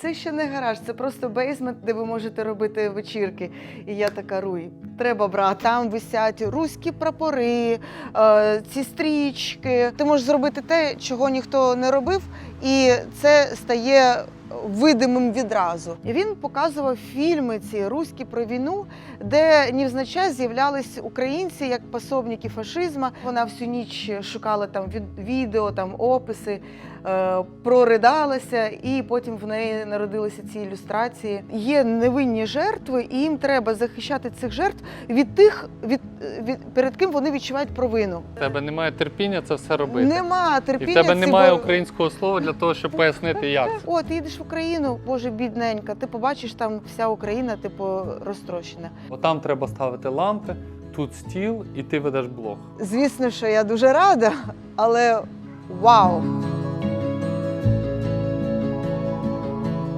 Це ще не гараж, це просто бейсмент, де ви можете робити вечірки. І я така руй. Треба брати. Там висять руські прапори, е, ці стрічки. Ти можеш зробити те, чого ніхто не робив, і це стає видимим відразу. Він показував фільми ці руські про війну, де невзначай з'являлись українці як пособники фашизму. Вона всю ніч шукала там від- відео, там описи, е, проридалася, і потім в неї народилися ці ілюстрації. Є невинні жертви, і їм треба захищати цих жертв від тих, від, від перед ким вони відчувають провину. В тебе немає терпіння це все робити. Нема І терпіння. в тебе немає бо- українського слова для того, щоб пояснити, як це. О, в Україну, боже, бідненька. Ти побачиш там вся Україна, типу, розтрощена. Отам треба ставити лампи, тут стіл, і ти ведеш блог. Звісно, що я дуже рада, але вау!